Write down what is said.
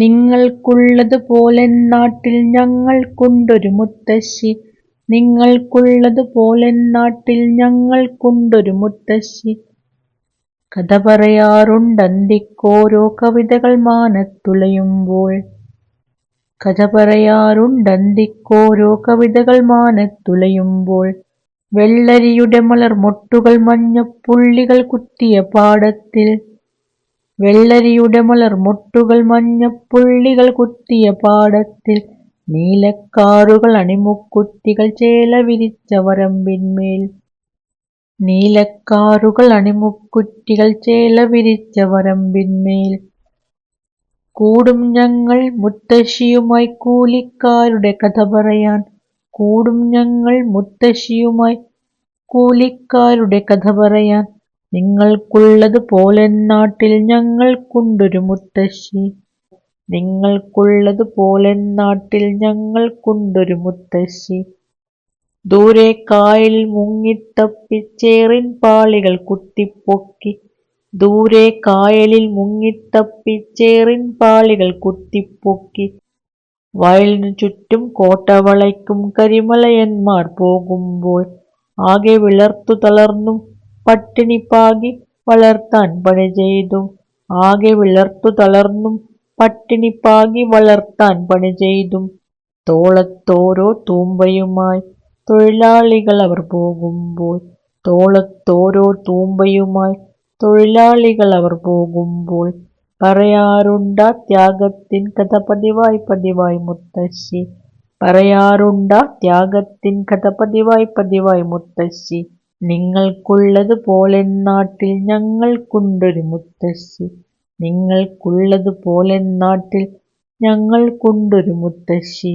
നിങ്ങൾക്കുള്ളതുപോലെന്നാട്ടിൽ ഞങ്ങൾക്കുണ്ടൊരു മുത്തശ്ശി. നിങ്ങൾക്കുള്ളതുപോലെന്നാട്ടിൽ ഞങ്ങൾക്കുണ്ടൊരു മുത്തശ്ശി. കഥ പറയാറുണ്ടന്തിക്കോരോ കവിതകൾ മാനത്തുലയുമ്പോൾ കഥ പറയാറുണ്ടന്തിക്കോരോ കവിതകൾ മാനത്തുലയുമ്പോൾ വെള്ളരിയുടെ മലർമൊട്ടുകൾ മഞ്ഞപ്പുള്ളികൾ കുത്തിയ പാടത്തിൽ വെള്ളരിയുടെ മലർമൊട്ടുകൾ മഞ്ഞപ്പുള്ളികൾ കുത്തിയ പാടത്തിൽ നീലക്കാറുകൾ അണിമുക്കുത്തികൾ ചേല വിരിച്ച വരമ്പിന്മേൽ. നീലക്കാറുകൾ അണിമുക്കുറ്റികൾ ചേല വിരിച്ച വരമ്പിന്മേൽ. കൂടും ഞങ്ങൾ മുത്തശ്ശിയുമായി കൂലിക്കാരുടെ കഥ പറയാൻ. കൂടും ഞങ്ങൾ മുത്തശ്ശിയുമായി കൂലിക്കാരുടെ കഥ പറയാൻ. നിങ്ങൾക്കുള്ളതുപോലെന്നാട്ടിൽ ഞങ്ങൾക്കുണ്ടൊരു മുത്തശ്ശി. നിങ്ങൾക്കുള്ളതുപോലെന്നാട്ടിൽ ഞങ്ങൾക്കുണ്ടൊരു മുത്തശ്ശി. ദൂരെ കായലിൽ മുങ്ങിത്തപ്പിച്ചേറിൻ പാളികൾ കുത്തിപ്പൊക്കി. ദൂരെ കായലിൽ മുങ്ങിത്തപ്പിച്ചേറിൻ പാളികൾ കുത്തിപ്പൊക്കി. വയലിനു ചുറ്റും കോട്ടവളയ്ക്കും കരിമലയന്മാർ പോകുമ്പോൾ ആകെ വിളർത്തു തളർന്നും പട്ടിണി പാകി വളർത്താൻ പണി ചെയ്തു. ആകെ വിളർത്തു തളർന്നും പട്ടിണിപ്പാകി വളർത്താൻ പണി ചെയ്തും. തോളത്തോരോ തൂമ്പയുമായി തൊഴിലാളികൾ അവർ പോകുമ്പോൾ തോളത്തോരോ തൂമ്പയുമായി തൊഴിലാളികൾ അവർ പോകുമ്പോൾ പറയാറുണ്ട ത്യാഗത്തിൻ കഥ പതിവായി പതിവായി മുത്തശ്ശി. പറയാറുണ്ട ത്യാഗത്തിൻ കഥ പതിവായി പതിവായി മുത്തശ്ശി. നിങ്ങൾക്കുള്ളതുപോലെന്നാട്ടിൽ ഞങ്ങൾക്കുണ്ടൊരു മുത്തശ്ശി. നിങ്ങൾക്കുള്ളതുപോലെന്നാട്ടിൽ ഞങ്ങൾക്കുണ്ടൊരു മുത്തശ്ശി.